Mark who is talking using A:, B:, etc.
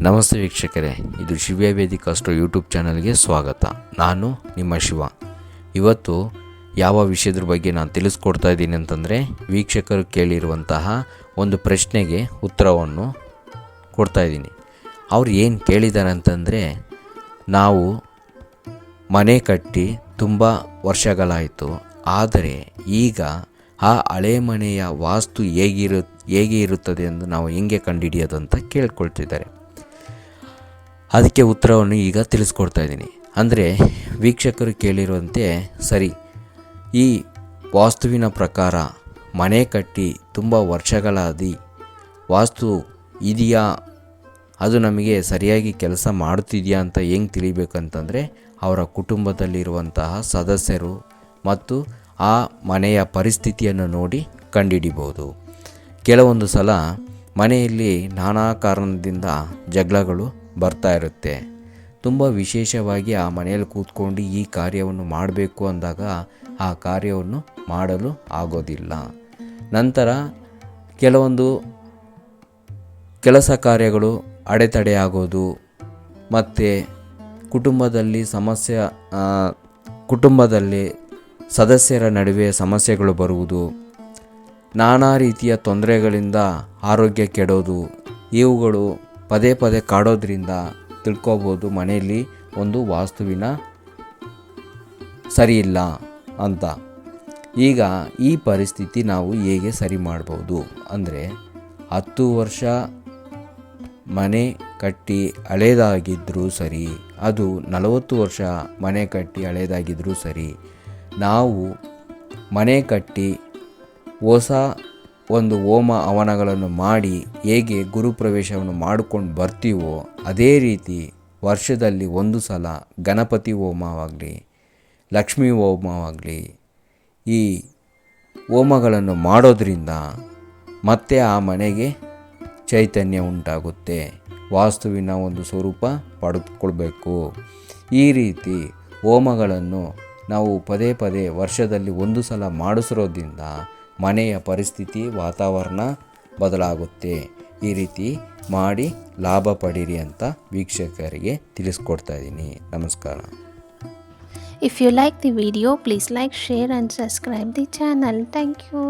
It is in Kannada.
A: ನಮಸ್ತೆ ವೀಕ್ಷಕರೇ, ಇದು ಶಿವ್ಯ ವೇದಿಕ ಅಷ್ಟು ಯೂಟ್ಯೂಬ್ ಚಾನಲ್ಗೆ ಸ್ವಾಗತ. ನಾನು ನಿಮ್ಮ ಶಿವ. ಇವತ್ತು ಯಾವ ವಿಷಯದ ಬಗ್ಗೆ ನಾನು ತಿಳಿಸ್ಕೊಡ್ತಾ ಇದ್ದೀನಿ ಅಂತಂದರೆ, ವೀಕ್ಷಕರು ಕೇಳಿರುವಂತಹ ಒಂದು ಪ್ರಶ್ನೆಗೆ ಉತ್ತರವನ್ನು ಕೊಡ್ತಾ ಇದ್ದೀನಿ. ಅವ್ರು ಏನು ಕೇಳಿದ್ದಾರೆ ಅಂತಂದರೆ, ನಾವು ಮನೆ ಕಟ್ಟಿ ತುಂಬ ವರ್ಷಗಳಾಯಿತು, ಆದರೆ ಈಗ ಆ ಹಳೆ ಮನೆಯ ವಾಸ್ತು ಹೇಗಿರು, ಹೇಗೆ ಇರುತ್ತದೆ ಎಂದು ನಾವು ಹೆಂಗೆ ಕಂಡುಹಿಡಿಯೋದು ಅಂತ ಕೇಳ್ಕೊಳ್ತಿದ್ದಾರೆ. ಅದಕ್ಕೆ ಉತ್ತರವನ್ನು ಈಗ ತಿಳಿಸ್ಕೊಡ್ತಾ ಇದ್ದೀನಿ. ಅಂದರೆ ವೀಕ್ಷಕರು ಕೇಳಿರುವಂತೆ ಸರಿ, ಈ ವಾಸ್ತುವಿನ ಪ್ರಕಾರ ಮನೆ ಕಟ್ಟಿ ತುಂಬ ವರ್ಷಗಳಾದಿ ವಾಸ್ತು ಇದೆಯಾ? ಅದು ನಮಗೆ ಸರಿಯಾಗಿ ಕೆಲಸ ಮಾಡುತ್ತಿದೆಯಾ ಅಂತ ಹೆಂಗೆ ತಿಳಿಬೇಕಂತಂದರೆ ಅವರ ಕುಟುಂಬದಲ್ಲಿರುವಂತಹ ಸದಸ್ಯರು ಮತ್ತು ಆ ಮನೆಯ ಪರಿಸ್ಥಿತಿಯನ್ನು ನೋಡಿ ಕಂಡುಹಿಡಿಬೋದು ಕೆಲವೊಂದು ಸಲ ಮನೆಯಲ್ಲಿ ನಾನಾ ಕಾರಣದಿಂದ ಜಗಳಗಳು ಬರ್ತಾ ಇರುತ್ತೆ. ತುಂಬ ವಿಶೇಷವಾಗಿ ಆ ಮನೆಯಲ್ಲಿ ಕೂತ್ಕೊಂಡು ಈ ಕಾರ್ಯವನ್ನು ಮಾಡಬೇಕು ಅಂದಾಗ ಆ ಕಾರ್ಯವನ್ನು ಮಾಡಲು ಆಗೋದಿಲ್ಲ. ನಂತರ ಕೆಲವೊಂದು ಕೆಲಸ ಕಾರ್ಯಗಳು ಅಡೆತಡೆ ಆಗೋದು ಮತ್ತು ಕುಟುಂಬದಲ್ಲಿ ಸಮಸ್ಯೆ ಕುಟುಂಬದಲ್ಲಿ ಸದಸ್ಯರ ನಡುವೆ ಸಮಸ್ಯೆಗಳು ಬರುವುದು, ನಾನಾ ರೀತಿಯ ತೊಂದರೆಗಳಿಂದ ಆರೋಗ್ಯ ಕೆಡೋದು, ಇವುಗಳು ಪದೇ ಪದೇ ಕಾಡೋದ್ರಿಂದ ತಿಳ್ಕೊಬೋದು ಮನೆಯಲ್ಲಿ ಒಂದು ವಾಸ್ತುವಿನ ಸರಿಯಿಲ್ಲ ಅಂತ. ಈಗ ಈ ಪರಿಸ್ಥಿತಿ ನಾವು ಹೇಗೆ ಸರಿ ಮಾಡ್ಬೋದು? ಅಂದರೆ ಹತ್ತು ವರ್ಷ ಮನೆ ಕಟ್ಟಿ ಹಳೇದಾಗಿದ್ದರೂ ಸರಿ, ಅದು ನಲವತ್ತು ವರ್ಷ ಮನೆ ಕಟ್ಟಿ ಹಳೇದಾಗಿದ್ದರೂ ಸರಿ, ನಾವು ಮನೆ ಕಟ್ಟಿ ಹೊಸ ಒಂದು ಹೋಮ ಹವನಗಳನ್ನು ಮಾಡಿ ಹೇಗೆ ಗುರುಪ್ರವೇಶವನ್ನು ಮಾಡಿಕೊಂಡು ಬರ್ತೀವೋ ಅದೇ ರೀತಿ ವರ್ಷದಲ್ಲಿ ಒಂದು ಸಲ ಗಣಪತಿ ಹೋಮವಾಗಲಿ, ಲಕ್ಷ್ಮೀ ಹೋಮವಾಗಲಿ ಈ ಹೋಮಗಳನ್ನು ಮಾಡೋದ್ರಿಂದ ಮತ್ತೆ ಆ ಮನೆಗೆ ಚೈತನ್ಯ ಉಂಟಾಗುತ್ತೆ. ವಾಸ್ತುವಿನ ಒಂದು ಸ್ವರೂಪ ಪಡೆದುಕೊಳ್ಬೇಕು. ಈ ರೀತಿ ಹೋಮಗಳನ್ನು ನಾವು ಪದೇ ಪದೇ ವರ್ಷದಲ್ಲಿ ಒಂದು ಸಲ ಮಾಡಿಸಿರೋದ್ರಿಂದ ಮನೆಯ ಪರಿಸ್ಥಿತಿ, ವಾತಾವರಣ ಬದಲಾಗುತ್ತೆ. ಈ ರೀತಿ ಮಾಡಿ ಲಾಭ ಪಡೀರಿ ಅಂತ ವೀಕ್ಷಕರಿಗೆ ತಿಳಿಸ್ಕೊಡ್ತಾ ಇದ್ದೀನಿ. ನಮಸ್ಕಾರ.
B: If you like the video please like share and subscribe the channel thank you